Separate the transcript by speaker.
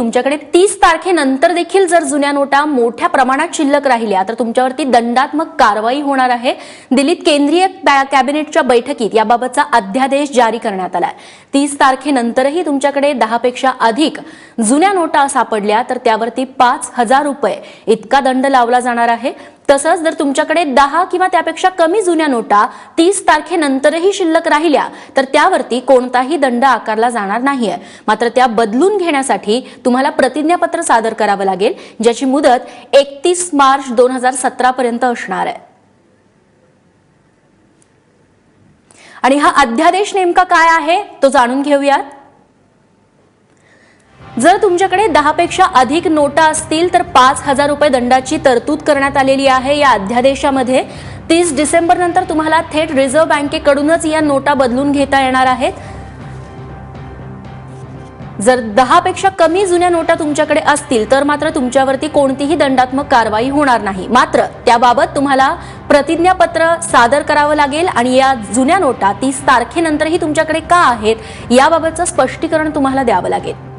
Speaker 1: तुमच्याकडे तीस तारखेनंतर देखील जर जुन्या नोटा मोठ्या प्रमाणात शिल्लक राहिल्या तर तुमच्यावरती दंडात्मक कारवाई होणार आहे. दिल्लीत केंद्रीय कॅबिनेटच्या बैठकीत याबाबतचा अध्यादेश जारी करण्यात आलाय. तीस तारखेनंतरही तुमच्याकडे दहापेक्षा अधिक जुन्या नोटा सापडल्या तर त्यावरती पाच हजार रुपये इतका दंड लावला जाणार आहे. तसंच जर तुमच्याकडे दहा किंवा त्यापेक्षा कमी जुन्या नोटा तीस तारखेनंतरही शिल्लक राहिल्या तर त्यावरती कोणताही दंड आकारला जाणार नाहीये. मात्र त्या बदलून घेण्यासाठी तुम्हाला प्रतिज्ञापत्र सादर करावं लागेल ज्याची मुदत एकतीस मार्च दोन हजार सतरा पर्यंत असणार आहे. आणि हा अध्यादेश नेमका काय आहे तो जाणून घेऊयात. जर तुमच्याकडे दहापेक्षा अधिक नोटा असतील तर पाच हजार रुपये दंडाची तरतूद करण्यात आलेली आहे. या अध्यादेशामध्ये तीस डिसेंबर नंतर तुम्हाला थेट रिझर्व्ह बँकेकडूनच या नोटा बदलून घेता येणार आहेत. जर दहापेक्षा कमी जुन्या नोटा तुमच्याकडे असतील तर मात्र तुमच्यावरती कोणतीही दंडात्मक कारवाई होणार नाही. मात्र त्याबाबत तुम्हाला प्रतिज्ञापत्र सादर करावं लागेल आणि या जुन्या नोटा तीस तारखेनंतरही तुमच्याकडे का आहेत याबाबतचं स्पष्टीकरण तुम्हाला द्यावं लागेल.